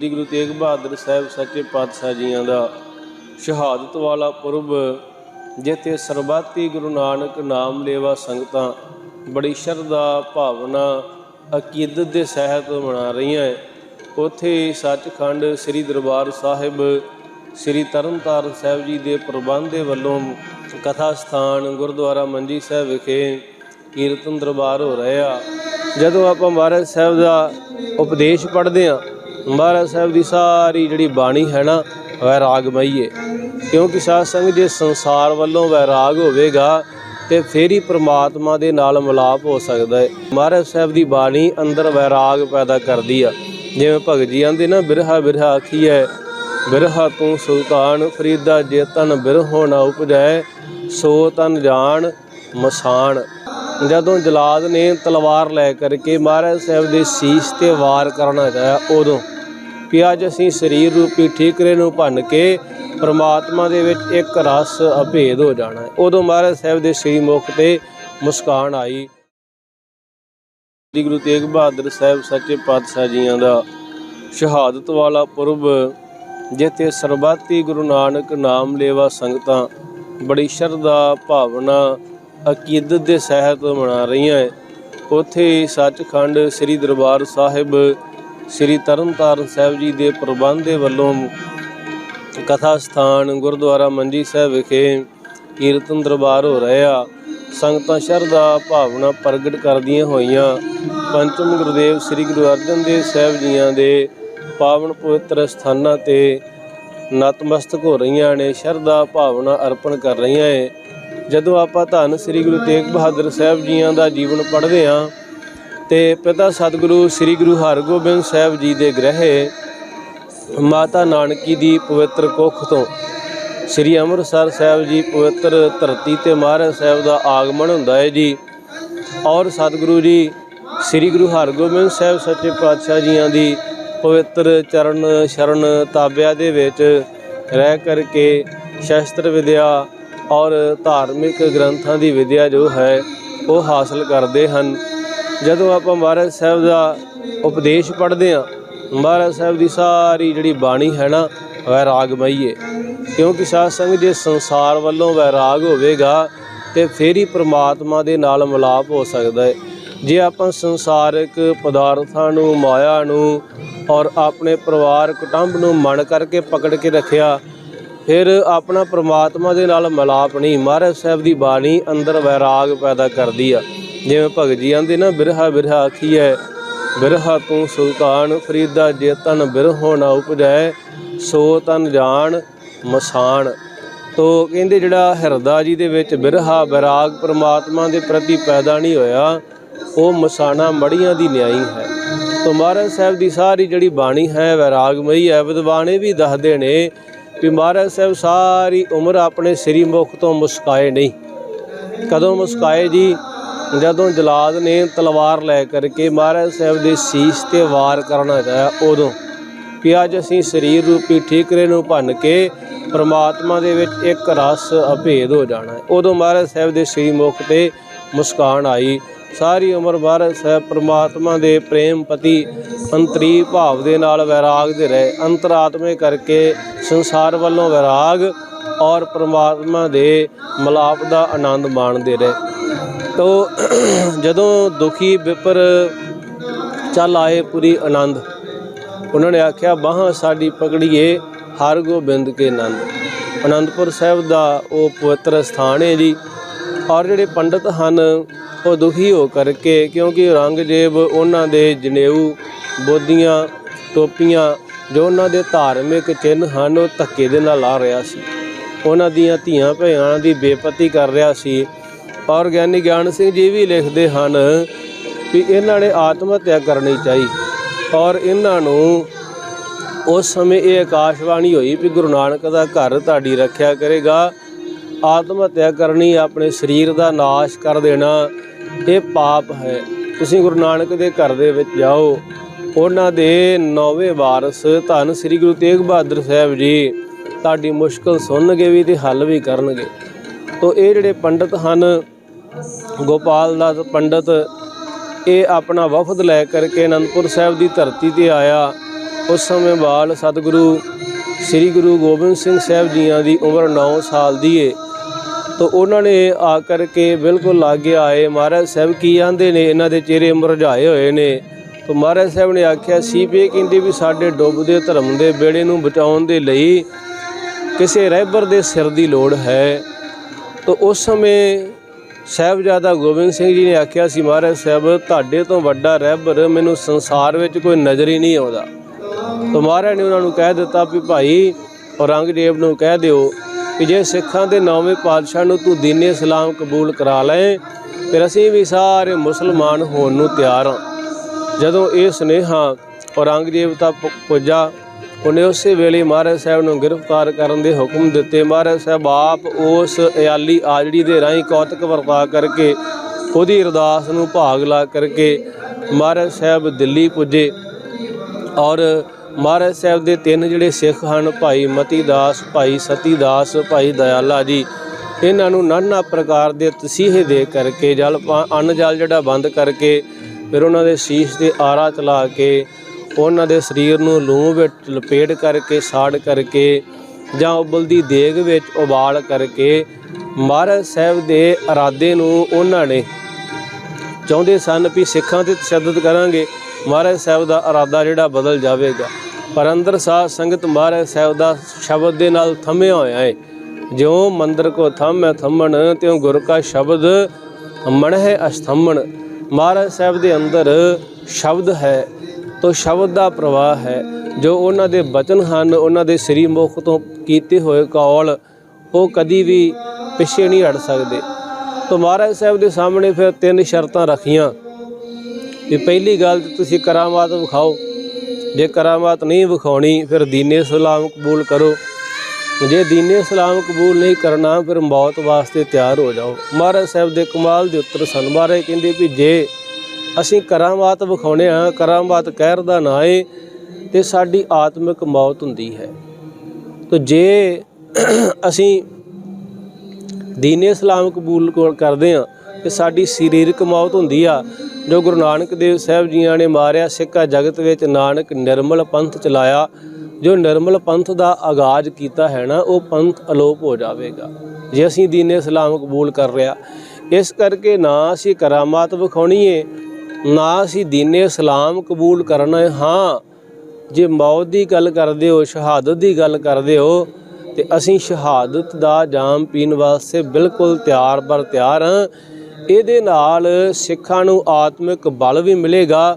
ਸ੍ਰੀ ਗੁਰੂ ਤੇਗ ਬਹਾਦਰ ਸਾਹਿਬ ਸੱਚੇ ਪਾਤਸ਼ਾਹ ਜੀਆਂ ਦਾ ਸ਼ਹਾਦਤ ਵਾਲਾ ਪੁਰਬ, ਜਿੱਥੇ ਸਰਬੱਤੀ ਗੁਰੂ ਨਾਨਕ ਨਾਮ ਲੇਵਾ ਸੰਗਤਾਂ ਬੜੀ ਸ਼ਰਧਾ, ਭਾਵਨਾ ਅਕੀਦਤ ਦੇ ਸਹਿਤ ਮਨਾ ਰਹੀਆਂ ਹੈ ਉੱਥੇ ਸੱਚਖੰਡ ਸ੍ਰੀ ਦਰਬਾਰ ਸਾਹਿਬ, ਸ੍ਰੀ ਤਰਨਤਾਰਨ ਸਾਹਿਬ ਜੀ ਦੇ ਪ੍ਰਬੰਧ ਦੇ ਵੱਲੋਂ ਕਥਾ ਸਥਾਨ ਗੁਰਦੁਆਰਾ ਮੰਜੀ ਸਾਹਿਬ ਵਿਖੇ ਕੀਰਤਨ ਦਰਬਾਰ ਹੋ ਰਹੇ। ਆ ਜਦੋਂ ਆਪਾਂ ਮਹਾਰਾਜ ਸਾਹਿਬ ਦਾ ਉਪਦੇਸ਼ ਪੜ੍ਹਦੇ ਆ ਮਹਾਰਾਜ ਸਾਹਿਬ ਦੀ ਸਾਰੀ ਜਿਹੜੀ ਬਾਣੀ ਹੈ ਨਾ ਵੈਰਾਗਮਈ ਹੈ ਕਿਉਂਕਿ ਸਾਧ ਸੰਗਤ ਜੇ ਸੰਸਾਰ ਵੱਲੋਂ ਵੈਰਾਗ ਹੋਵੇਗਾ, ਤੇ ਫੇਰ ਹੀ ਪ੍ਰਮਾਤਮਾ ਦੇ ਨਾਲ ਮਿਲਾਪ ਹੋ ਸਕਦਾ ਹੈ ਮਹਾਰਾਜ ਸਾਹਿਬ ਦੀ ਬਾਣੀ ਅੰਦਰ ਵੈਰਾਗ ਪੈਦਾ ਕਰਦੀ ਆ। ਜਿਵੇਂ ਭਗਤ ਜੀ ਆਂਦੇ ਨਾ, ਬਿਰਹਾ ਬਿਰਹਾ ਆਖੀਐ, ਬਿਰਹਾ ਤੂੰ ਸੁਲਤਾਨ, ਫਰੀਦਾ ਜੇ ਤਨ ਬਿਰਹੋ ਨਾ ਉਪਜੈ, ਸੋ ਤਨ ਜਾਣ ਮਸਾਨ। ਜਦੋਂ ਜਲਾਦ ਨੇ ਤਲਵਾਰ ਲੈ ਕਰਕੇ ਮਹਾਰਾਜ ਸਾਹਿਬ ਦੇ ਸੀਸ ਤੇ ਵਾਰ ਕਰਨਾ ਚਾਹਿਆ ਉਦੋਂ ਕਿ ਅੱਜ ਅਸੀਂ ਸਰੀਰ ਰੂਪੀ ਠੀਕਰੇ ਨੂੰ ਭੰਨ ਕੇ ਪਰਮਾਤਮਾ ਦੇ ਵਿੱਚ ਇੱਕ ਰਸ ਅਭੇਦ ਹੋ ਜਾਣਾ ਹੈ। ਉਦੋਂ ਮਹਾਰਾਜ ਸਾਹਿਬ ਦੇ ਸ੍ਰੀ ਮੁਖ ਤੇ ਮੁਸਕਾਨ ਆਈ। ਸ੍ਰੀ ਗੁਰੂ ਤੇਗ ਬਹਾਦਰ ਸਾਹਿਬ ਸੱਚੇ ਪਾਤਸ਼ਾਹ ਜੀਆਂ ਦਾ ਸ਼ਹਾਦਤ ਵਾਲਾ ਪੁਰਬ, ਜਿੱਥੇ ਸਰਬੱਤੀ ਗੁਰੂ ਨਾਨਕ ਨਾਮ ਲੇਵਾ ਸੰਗਤਾਂ ਬੜੀ ਸ਼ਰਧਾ, ਭਾਵਨਾ ਅਕੀਦਤ ਦੇ ਸਹਿਤ ਮਨਾ ਰਹੀਆਂ ਹੈ ਉੱਥੇ ਸੱਚਖੰਡ ਸ੍ਰੀ ਦਰਬਾਰ ਸਾਹਿਬ, ਸ੍ਰੀ ਤਰਨਤਾਰਨ ਸਾਹਿਬ ਜੀ ਦੇ ਪ੍ਰਬੰਧ ਦੇ ਵੱਲੋਂ ਕਥਾ ਸਥਾਨ ਗੁਰਦੁਆਰਾ ਮੰਜੀ ਸਾਹਿਬ ਵਿਖੇ ਕੀਰਤਨ ਦਰਬਾਰ ਹੋ ਰਿਹਾ ਸੰਗਤਾਂ ਸ਼ਰਧਾ ਭਾਵਨਾ ਪ੍ਰਗਟ ਕਰਦੀਆਂ ਹੋਈਆਂ। ਪੰਚਮ ਗੁਰਦੇਵ ਸ੍ਰੀ ਗੁਰੂ ਅਰਜਨ ਦੇਵ ਸਾਹਿਬ ਜੀਆਂ ਦੇ ਪਾਵਨ ਪਵਿੱਤਰ ਸਥਾਨਾਂ ਤੇ ਨਤਮਸਤਕ ਹੋ ਰਹੀਆਂ ਨੇ। ਸ਼ਰਧਾ ਭਾਵਨਾ ਅਰਪਣ ਕਰ ਰਹੀਆਂ ਏ ਜਦੋਂ ਆਪਾਂ ਧੰਨ ਸ੍ਰੀ ਗੁਰੂ ਤੇਗ ਬਹਾਦਰ ਸਾਹਿਬ ਜੀਆਂ ਦਾ ਜੀਵਨ ਪੜ੍ਹਦੇ ਹਾਂ ਤੇ ਪਿਤਾ ਸਤਿਗੁਰੂ ਸ੍ਰੀ ਗੁਰੂ ਹਰਗੋਬਿੰਦ ਸਾਹਿਬ ਜੀ ਦੇ ਗ੍ਰਹਿ ਮਾਤਾ ਨਾਨਕੀ ਦੀ ਪਵਿੱਤਰ ਕੁੱਖ ਤੋਂ ਸ੍ਰੀ ਅੰਮ੍ਰਿਤਸਰ ਸਾਹਿਬ ਜੀ ਪਵਿੱਤਰ ਧਰਤੀ ਤੇ ਮਹਾਰਾਜ ਸਾਹਿਬ ਦਾ ਆਗਮਨ ਹੁੰਦਾ ਹੈ ਜੀ। ਔਰ ਸਤਿਗੁਰੂ ਜੀ ਸ੍ਰੀ ਗੁਰੂ ਹਰਗੋਬਿੰਦ ਸਾਹਿਬ ਸੱਚੇ ਪਾਤਸ਼ਾਹ ਜੀਆਂ ਦੀ ਪਵਿੱਤਰ ਚਰਨ ਸ਼ਰਨ ਤਾਬਿਆਂ ਦੇ ਵਿੱਚ ਰਹਿ ਕਰਕੇ ਸ਼ਸਤਰ ਵਿਦਿਆ ਔਰ ਧਾਰਮਿਕ ਗ੍ਰੰਥਾਂ ਦੀ ਵਿਦਿਆ ਜੋ ਹੈ, ਉਹ ਹਾਸਲ ਕਰਦੇ ਹਨ। ਜਦੋਂ ਆਪਾਂ ਮਹਾਰਾਜ ਸਾਹਿਬ ਦਾ ਉਪਦੇਸ਼ ਪੜ੍ਹਦੇ ਆ ਮਹਾਰਾਜ ਸਾਹਿਬ ਦੀ ਸਾਰੀ ਜਿਹੜੀ ਬਾਣੀ ਹੈ ਨਾ ਵੈਰਾਗਮਈ ਹੈ ਕਿਉਂਕਿ ਸਾਧ ਸੰਗਤ ਜੇ ਸੰਸਾਰ ਵੱਲੋਂ ਵੈਰਾਗ ਹੋਵੇਗਾ, ਤੇ ਫਿਰ ਹੀ ਪ੍ਰਮਾਤਮਾ ਦੇ ਨਾਲ ਮਿਲਾਪ ਹੋ ਸਕਦਾ ਹੈ ਜੇ ਆਪਾਂ ਸੰਸਾਰਿਕ ਪਦਾਰਥਾਂ ਨੂੰ, ਮਾਇਆ ਨੂੰ ਔਰ ਆਪਣੇ ਪਰਿਵਾਰ ਕੁਟੁੰਬ ਨੂੰ ਮਨ ਕਰਕੇ ਪਕੜ ਕੇ ਰੱਖਿਆ ਫਿਰ ਆਪਣਾ ਪ੍ਰਮਾਤਮਾ ਦੇ ਨਾਲ ਮਿਲਾਪ ਨਹੀਂ, ਮਹਾਰਾਜ ਸਾਹਿਬ ਦੀ ਬਾਣੀ ਅੰਦਰ ਵੈਰਾਗ ਪੈਦਾ ਕਰਦੀ ਆ। ਜਿਵੇਂ ਭਗਤ ਜੀ ਆਂਦੇ ਨਾ, ਬਿਰਹਾ ਬਿਰਹਾ ਆਖੀਐ, ਬਿਰਹਾ ਤੂੰ ਸੁਲਤਾਨ, ਫਰੀਦਾ ਜੇ ਤਨ ਬਿਰਹੋ ਨਾ ਉਪਜੈ, ਸੋ ਤਨ ਜਾਣ ਮਸਾਨ ਤੋ ਕਹਿੰਦੇ ਜਿਹੜਾ ਹਿਰਦਾ ਜੀ ਦੇ ਵਿੱਚ ਬਿਰਹਾ, ਵਿਰਾਗ ਪ੍ਰਮਾਤਮਾ ਦੇ ਪ੍ਰਤੀ ਪੈਦਾ ਨਹੀਂ ਹੋਇਆ, ਉਹ ਮਸਾਣਾ ਮੜੀਆਂ ਦੀ ਨਿਆਈ ਹੈ। ਤੋ ਮਹਾਰਾਜ ਸਾਹਿਬ ਦੀ ਸਾਰੀ ਜਿਹੜੀ ਬਾਣੀ ਹੈ, ਵੈਰਾਗਮਈ ਹੈ, ਵਿਦਵਾਨੇ ਵੀ ਦੱਸਦੇ ਨੇ ਕਿ ਮਹਾਰਾਜ ਸਾਹਿਬ, ਸਾਰੀ ਉਮਰ ਆਪਣੇ ਸ੍ਰੀ ਮੁਖ ਤੋਂ ਮੁਸਕਾਏ ਨਹੀਂ। ਕਦੋਂ ਮੁਸਕਾਏ ਜੀ? ਜਦੋਂ ਜਲਾਦ ਨੇ ਤਲਵਾਰ ਲੈ ਕਰਕੇ ਮਹਾਰਾਜ ਸਾਹਿਬ ਦੇ ਸੀਸ ਤੇ ਵਾਰ ਕਰਨਾ ਚਾਹਿਆ ਉਦੋਂ ਕਿ ਅੱਜ ਅਸੀਂ ਸਰੀਰ ਰੂਪੀ ਠੀਕਰੇ ਨੂੰ ਭੰਨ ਕੇ ਪਰਮਾਤਮਾ ਦੇ ਵਿੱਚ ਇੱਕ ਰਸ ਅਭੇਦ ਹੋ ਜਾਣਾ ਉਦੋਂ ਮਹਾਰਾਜ ਸਾਹਿਬ ਦੇ ਸ੍ਰੀ ਮੁਖ ਤੇ ਮੁਸਕਾਨ ਆਈ। ਸਾਰੀ ਉਮਰ ਮਹਾਰਾਜ ਸਾਹਿਬ ਪ੍ਰਮਾਤਮਾ ਦੇ ਪ੍ਰੇਮ ਪਤੀ ਅੰਤਰੀ ਭਾਵ ਦੇ ਨਾਲ ਵੈਰਾਗ ਦੇ ਰਹੇ, ਅੰਤਰਾਤਮੇ ਕਰਕੇ ਸੰਸਾਰ ਵੱਲੋਂ ਵੈਰਾਗ ਔਰ ਪ੍ਰਮਾਤਮਾ ਦੇ ਮਲਾਪ ਦਾ ਆਨੰਦ ਮਾਣਦੇ ਰਹੇ। ਤੋ ਜਦੋਂ ਦੁਖੀ ਵਿਪਰ ਚੱਲ ਆਏ ਪੂਰੀ ਆਨੰਦ, ਉਹਨਾਂ ਨੇ ਆਖਿਆ, ਬਾਹਾਂ ਸਾਡੀ ਪਕੜੀਏ ਹਰ ਗੋਬਿੰਦ ਕੇ ਆਨੰਦ ਅਨੰਦਪੁਰ ਸਾਹਿਬ ਦਾ ਉਹ ਪਵਿੱਤਰ ਸਥਾਨ ਹੈ ਜੀ। ਔਰ ਜਿਹੜੇ ਪੰਡਤ ਹਨ, ਉਹ ਦੁਖੀ ਹੋ ਕਰਕੇ ਕਿਉਂਕਿ ਔਰੰਗਜ਼ੇਬ ਉਹਨਾਂ ਦੇ ਜਨੇਊ, ਬੋਦੀਆਂ, ਟੋਪੀਆਂ ਜੋ ਉਹਨਾਂ ਦੇ ਧਾਰਮਿਕ ਚਿੰਨ੍ਹ ਹਨ, ਉਹ ਧੱਕੇ ਦੇ ਨਾਲ ਲਾ ਰਿਹਾ ਸੀ। ਉਹਨਾਂ ਦੀਆਂ ਧੀਆਂ ਭੈਣਾਂ ਦੀ ਬੇਪਤੀ ਕਰ ਰਿਹਾ ਸੀ। ਔਰ ਗਿਆਨੀ ਗਿਆਨ ਸਿੰਘ ਜੀ ਵੀ ਲਿਖਦੇ ਹਨ ਕਿ ਇਹਨਾਂ ਨੇ ਆਤਮ ਹੱਤਿਆ ਕਰਨੀ ਚਾਹੀ। ਔਰ ਇਹਨਾਂ ਨੂੰ ਉਸ ਸਮੇਂ ਇਹ ਆਕਾਸ਼ਵਾਣੀ ਹੋਈ ਵੀ ਗੁਰੂ ਨਾਨਕ ਦਾ ਘਰ ਤੁਹਾਡੀ ਰੱਖਿਆ ਕਰੇਗਾ। ਆਤਮ ਹੱਤਿਆ ਕਰਨੀ ਆਪਣੇ ਸਰੀਰ ਦਾ ਨਾਸ਼ ਕਰ ਦੇਣਾ, ਇਹ ਪਾਪ ਹੈ। ਤੁਸੀਂ ਗੁਰੂ ਨਾਨਕ ਦੇ ਘਰ ਦੇ ਵਿੱਚ ਜਾਓ। ਉਹਨਾਂ ਦੇ ਨੌਵੇਂ ਵਾਰਸ ਧੰਨ ਸ੍ਰੀ ਗੁਰੂ ਤੇਗ ਬਹਾਦਰ ਸਾਹਿਬ ਜੀ ਤੁਹਾਡੀ ਮੁਸ਼ਕਲ ਸੁਣਨਗੇ ਵੀ ਤੇ ਹੱਲ ਵੀ ਕਰਨਗੇ। ਤੋ ਇਹ ਜਿਹੜੇ ਪੰਡਤ ਹਨ, ਗੋਪਾਲ ਦਾਸ ਪੰਡਤ, ਇਹ ਆਪਣਾ ਵਫਦ ਲੈ ਕਰਕੇ ਅਨੰਦਪੁਰ ਸਾਹਿਬ ਦੀ ਧਰਤੀ ਤੇ ਆਇਆ। ਉਸ ਸਮੇਂ ਬਾਲ ਸਤਿਗੁਰੂ ਸ੍ਰੀ ਗੁਰੂ ਗੋਬਿੰਦ ਸਿੰਘ ਸਾਹਿਬ ਜੀਆਂ ਦੀ ਉਮਰ 9 ਸਾਲ ਦੀ ਏ। ਤਾਂ ਉਹਨਾਂ ਨੇ ਆ ਕਰਕੇ ਬਿਲਕੁਲ ਲਾਗੇ ਆਏ। ਮਹਾਰਾਜ ਸਾਹਿਬ ਕੀ ਆਂਦੇ ਨੇ? ਇਹਨਾਂ ਦੇ ਚਿਹਰੇ ਮੁਰਝਾਏ ਹੋਏ ਨੇ। ਤਾਂ ਮਹਾਰਾਜ ਸਾਹਿਬ ਨੇ ਆਖਿਆ, ਸੀ ਵੀ ਇਹ ਕਹਿੰਦੇ ਵੀ ਸਾਡੇ ਡੁੱਬਦੇ ਧਰਮ ਦੇ ਬੇੜੇ ਨੂੰ ਬਚਾਉਣ ਦੇ ਲਈ ਕਿਸੇ ਰਹਿਬਰ ਦੇ ਸਿਰ ਦੀ ਲੋੜ ਹੈ। ਤਾਂ ਉਸ ਸਮੇਂ ਸਾਹਿਬਜ਼ਾਦਾ ਗੋਬਿੰਦ ਸਿੰਘ ਜੀ ਨੇ ਆਖਿਆ ਸੀ, ਮਹਾਰਾਜ ਸਾਹਿਬ, ਤੁਹਾਡੇ ਤੋਂ ਵੱਡਾ ਰਹਿਬਰ ਮੈਨੂੰ ਸੰਸਾਰ ਵਿੱਚ ਕੋਈ ਨਜ਼ਰ ਹੀ ਨਹੀਂ ਆਉਂਦਾ। ਤਾਂ ਮਹਾਰਾਜ ਨੇ ਉਹਨਾਂ ਨੂੰ ਕਹਿ ਦਿੱਤਾ ਵੀ ਭਾਈ, ਔਰੰਗਜ਼ੇਬ ਨੂੰ ਕਹਿ ਦਿਓ ਕਿ ਜੇ ਸਿੱਖਾਂ ਦੇ ਨੌਵੇਂ ਪਾਤਸ਼ਾਹ ਨੂੰ ਤੂੰ ਦੀਨੇ ਇਸਲਾਮ ਕਬੂਲ ਕਰਾ ਲੈ, ਫਿਰ ਅਸੀਂ ਵੀ ਸਾਰੇ ਮੁਸਲਮਾਨ ਹੋਣ ਨੂੰ ਤਿਆਰ ਹਾਂ। ਜਦੋਂ ਇਹ ਸੁਨੇਹਾ ਔਰੰਗਜ਼ੇਬ ਤੱਕ ਪੁੱਜਾ, ਉਹਨੇ ਉਸੇ ਵੇਲੇ ਮਹਾਰਾਜ ਸਾਹਿਬ ਨੂੰ ਗ੍ਰਿਫਤਾਰ ਕਰਨ ਦੇ ਹੁਕਮ ਦਿੱਤੇ। ਮਹਾਰਾਜ ਸਾਹਿਬ ਆਪ ਉਸ ਇਆਲੀ ਆਜੜੀ ਦੇ ਰਾਹੀਂ ਕੌਤਕ ਵਰਤਾ ਕਰਕੇ, ਉਹਦੀ ਅਰਦਾਸ ਨੂੰ ਭਾਗ ਲਾ ਕਰਕੇ ਮਹਾਰਾਜ ਸਾਹਿਬ ਦਿੱਲੀ ਪੁੱਜੇ ਔਰ ਮਹਾਰਾਜ ਸਾਹਿਬ ਦੇ ਤਿੰਨ ਜਿਹੜੇ ਸਿੱਖ ਹਨ, ਭਾਈ ਮਤੀ ਦਾਸ ਭਾਈ ਸਤੀ ਦਾਸ ਭਾਈ ਦਇਆਲਾ ਜੀ, ਇਹਨਾਂ ਨੂੰ ਨਾਨਾ ਪ੍ਰਕਾਰ ਦੇ ਤਸੀਹੇ ਦੇ ਕਰਕੇ, ਜਲ ਪਾ- ਅੰਨ ਜਲ ਜਿਹੜਾ ਬੰਦ ਕਰਕੇ, ਫਿਰ ਉਹਨਾਂ ਦੇ ਸੀਸ ਤੇ ਆਰਾ ਚਲਾ ਕੇ, ਉਹਨਾਂ ਦੇ ਸਰੀਰ ਨੂੰ ਲੂਣ ਵਿੱਚ ਲਪੇਟ ਕਰਕੇ, ਸਾੜ ਕਰਕੇ ਜਾਂ ਉਬਲਦੀ ਦੇਗ ਵਿੱਚ ਉਬਾਲ ਕਰਕੇ, ਮਹਾਰਾਜ ਸਾਹਿਬ ਦੇ ਇਰਾਦੇ ਨੂੰ ਉਹਨਾਂ ਨੇ ਚਾਹੁੰਦੇ ਸਨ ਵੀ ਸਿੱਖਾਂ ਤੇ ਤਸ਼ੱਦਦ ਕਰਾਂਗੇ। ਮਹਾਰਾਜ ਸਾਹਿਬ ਦਾ ਇਰਾਦਾ ਜਿਹੜਾ ਬਦਲ ਜਾਵੇਗਾ। ਪਰ ਅੰਦਰ ਸਾਧ ਸੰਗਤ ਮਹਾਰਾਜ ਸਾਹਿਬ ਦਾ ਸ਼ਬਦ ਦੇ ਨਾਲ ਥੰਮਿਆ ਹੋਇਆ ਹੈ ਜਿਉ ਮੰਦਰ ਕੋ ਥੰਮੈ ਥੰਮਣ, ਤਿਉ ਗੁਰ ਕਾ ਸ਼ਬਦ ਮਣ ਹੈ ਅਸਥੰਮਣ। ਮਹਾਰਾਜ ਸਾਹਿਬ ਦੇ ਅੰਦਰ ਸ਼ਬਦ ਹੈ, ਤੋ ਸ਼ਬਦ ਦਾ ਪ੍ਰਵਾਹ ਹੈ। ਜੋ ਉਹਨਾਂ ਦੇ ਬਚਨ ਹਨ, ਉਹਨਾਂ ਦੇ ਸ੍ਰੀ ਮੁਖ ਤੋਂ ਕੀਤੇ ਹੋਏ ਕੌਲ, ਉਹ ਕਦੀ ਵੀ ਪਿੱਛੇ ਨਹੀਂ ਹਟ ਸਕਦੇ। ਤੋ ਮਹਾਰਾਜ ਸਾਹਿਬ ਦੇ ਸਾਹਮਣੇ ਫਿਰ ਤਿੰਨ ਸ਼ਰਤਾਂ ਰੱਖੀਆਂ। ਵੀ ਪਹਿਲੀ ਗੱਲ ਤੇ ਤੁਸੀਂ ਕਰਾਮਾਤ ਵਿਖਾਓ। ਜੇ ਕਰਾਮਾਤ ਨਹੀਂ ਵਿਖਾਉਣੀ, ਫਿਰ ਦੀਨੇ ਇਸਲਾਮ ਕਬੂਲ ਕਰੋ। ਜੇ ਦੀਨੇ ਇਸਲਾਮ ਕਬੂਲ ਨਹੀਂ ਕਰਨਾ, ਫਿਰ ਮੌਤ ਵਾਸਤੇ ਤਿਆਰ ਹੋ ਜਾਓ। ਮਹਾਰਾਜ ਸਾਹਿਬ ਦੇ ਕਮਾਲ ਦੇ ਉੱਤਰ ਸਨ। ਮਹਾਰਾਜ ਕਹਿੰਦੇ ਵੀ ਜੇ ਅਸੀਂ ਕਰਾਮਾਤ ਵਿਖਾਉਣੇ ਆ, ਕਰਾਮਾਤ ਕਹਿਰ ਦਾ ਨਾ ਏ, ਤੇ ਸਾਡੀ ਆਤਮਿਕ ਮੌਤ ਹੁੰਦੀ ਹੈ। ਤੋ ਜੇ ਅਸੀਂ ਦੀਨੇ ਇਸਲਾਮ ਕਬੂਲ ਕੋ- ਕਰਦੇ ਆ ਤੇ ਸਾਡੀ ਸਰੀਰਕ ਮੌਤ ਹੁੰਦੀ ਆ, ਜੋ ਗੁਰੂ ਨਾਨਕ ਦੇਵ ਸਾਹਿਬ ਜੀਆਂ ਨੇ ਮਾਰਿਆ ਸਿੱਕਾ ਜਗਤ ਵਿੱਚ ਨਾਨਕ ਨਿਰਮਲ ਪੰਥ ਚਲਾਇਆ, ਜੋ ਨਿਰਮਲ ਪੰਥ ਦਾ ਆਗਾਜ਼ ਕੀਤਾ ਹੈ ਨਾ, ਉਹ ਪੰਥ ਅਲੋਪ ਹੋ ਜਾਵੇਗਾ। ਜੇ ਅਸੀਂ ਦੀਨ ਇਸਲਾਮ ਕਬੂਲ ਕਰ ਰਿਆ, ਇਸ ਕਰਕੇ ਨਾ ਅਸੀਂ ਕਰਾਮਾਤ ਵਿਖਾਉਣੀ ਏ ਨਾ ਅਸੀਂ ਦੀਨ ਇਸਲਾਮ ਕਬੂਲ ਕਰਨਾ ਹੈ। ਹਾਂ, ਜੇ ਮੌਤ ਦੀ ਗੱਲ ਕਰਦੇ ਹੋ, ਸ਼ਹਾਦਤ ਦੀ ਗੱਲ ਕਰਦੇ ਹੋ, ਤੇ ਅਸੀਂ ਸ਼ਹਾਦਤ ਦਾ ਜਾਮ ਪੀਣ ਵਾਸਤੇ ਬਿਲਕੁਲ ਤਿਆਰ ਬਰ ਤਿਆਰ ਹਾਂ। ਇਹਦੇ ਨਾਲ ਸਿੱਖਾਂ ਨੂੰ ਆਤਮਿਕ ਬਲ ਵੀ ਮਿਲੇਗਾ